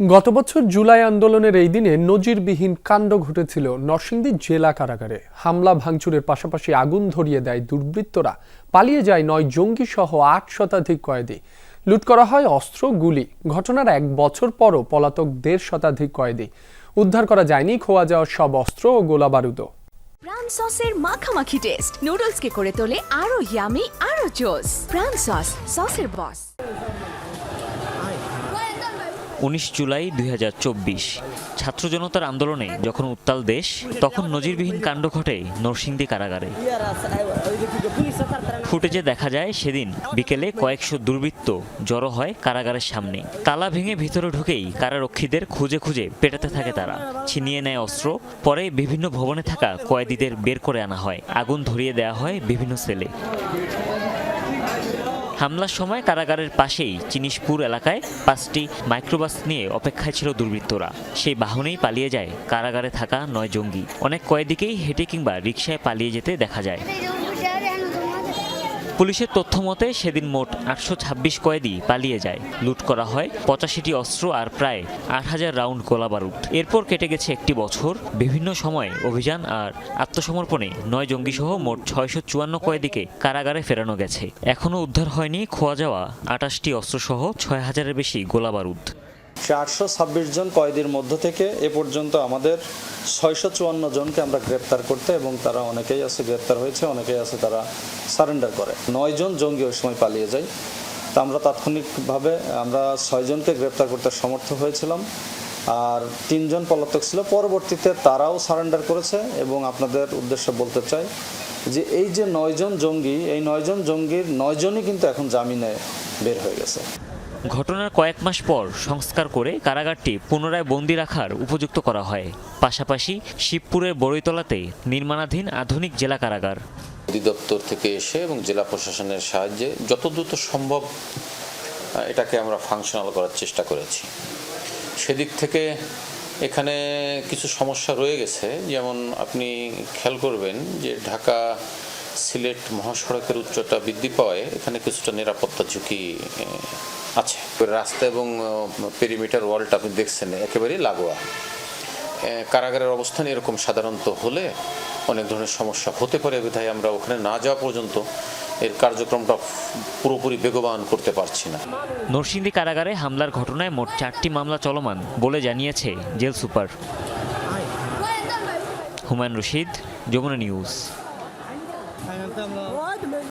গত বছর জুলাই আন্দোলনের এই দিনে নজিরবিহীন কাণ্ড ঘটেছিল নরসিংদী জেলা কারাগারে। হামলা ভাঙচুরের পাশাপাশি আগুন ধরিয়ে দেয় দুর্বৃত্তরা। পালিয়ে যায় নয় জঙ্গি সহ আট শতাধিক কয়েদি। লুট করা হয় অস্ত্র, গুলি। ঘটনার এক বছর পরও পলাতক দেড় শতাধিক কয়েদি। উদ্ধার করা যায়নি খোয়া যাওয়া সব অস্ত্র ও গোলা বারুদও প্রাণ সসের মাখামাখি টেস্ট। নুডলসকে করে তোলে আরও ইয়ামি আরও জোস। প্রাণ সস, সসের বস উনিশ জুলাই দুই ছাত্র জনতার আন্দোলনে যখন উত্তাল দেশ, তখন নজিরবিহীন কাণ্ড ঘটে নরসিংদী কারাগারে। ফুটেজে দেখা যায় সেদিন বিকেলে কয়েকশো দুর্বৃত্ত জড়ো হয় কারাগারের সামনে। তালা ভেঙে ভিতরে ঢুকেই কারারক্ষীদের খুঁজে খুঁজে পেটাতে থাকে তারা। ছিনিয়ে নেয় অস্ত্র, পরে বিভিন্ন ভবনে থাকা কয়েদিদের বের করে আনা হয়। আগুন ধরিয়ে দেওয়া হয় বিভিন্ন সেলে। হামলার সময় কারাগারের পাশেই চিনিশপুর এলাকায় পাঁচটি মাইক্রোবাস নিয়ে অপেক্ষায় ছিল দুর্বৃত্তরা। সেই বাহনেই পালিয়ে যায় কারাগারে থাকা নয় জঙ্গি। অনেক কয়েদিকেই হেঁটে কিংবা রিক্সায় পালিয়ে যেতে দেখা যায়। পুলিশের তথ্য মতে, সেদিন মোট আটশো ছাব্বিশ কয়েদি পালিয়ে যায়। লুট করা হয় পঁচাশিটি অস্ত্র আর প্রায় আট হাজার রাউন্ড গোলা বারুদ। এরপর কেটে গেছে একটি বছর। বিভিন্ন সময়ে অভিযান আর আত্মসমর্পণে নয় জঙ্গিসহ মোট ছয়শো চুয়ান্ন কয়েদিকে কারাগারে ফেরানো গেছে। এখনও উদ্ধার হয়নি, খোয়া যাওয়া আটাশটি অস্ত্রসহ ছয় হাজারের বেশি গোলা বারুদ। চারশো ছাব্বিশ জন কয়েদির মধ্য থেকে এ পর্যন্ত আমাদের ছয়শো চুয়ান্ন জনকে আমরা গ্রেপ্তার করতে এবং তারা অনেকেই আছে, গ্রেপ্তার হয়েছে, অনেকেই আছে তারা সারেন্ডার করে। নয় জন জঙ্গি ওই সময় পালিয়ে যায়। তা আমরা তাৎক্ষণিকভাবে আমরা ছয়জনকে গ্রেপ্তার করতে সমর্থ হয়েছিলাম। আর তিনজন পলাতক ছিল। পরবর্তীতে তারাও সারেন্ডার করেছে এবং আপনাদের উদ্দেশ্যে বলতে চাই যে এই যে নয়জন জঙ্গি, এই নয়জন জঙ্গির নয়জনই কিন্তু এখন জামিনে বের হয়ে গেছে। ঘটনার কয়েক মাস পর সংস্কার করে কারাগারটি পুনরায় বন্দি রাখার উপযুক্ত করা হয়। পাশাপাশি শিবপুরের বড়ইতলাতে নির্মাণাধীন আধুনিক জেলা কারাগার। অধিদপ্তর থেকে এসে এবং জেলা প্রশাসনের সাহায্যে যত দ্রুত সম্ভব এটাকে আমরা ফাংশনাল করার চেষ্টা করেছি। সেদিক থেকে এখানে কিছু সমস্যা রয়ে গেছে। যেমন আপনি খেয়াল করবেন যে ঢাকা সিলেট মহাসড়কের উচ্চতা বৃদ্ধি পাওয়ায় এখানে কিছুটা নিরাপত্তা ঝুঁকি আহ, আছে রাস্তা এবং পেরিমিটার ওয়ালটা আপনি দেখছেন একেবারেই লাগোয়া। কারাগারের অবস্থান এরকম সাধারণত হলে অনেক ধরনের সমস্যা হতে পারে বিধায় আমরা ওখানে না যাওয়া পর্যন্ত এর কার্যক্রমটা পুরোপুরি বেগবান করতে পারছি না। নরসিংদী কারাগারে হামলার ঘটনায় মোট চারটি মামলা চলমান বলে জানিয়েছে jail super. Humayun Rashid Jamuna news.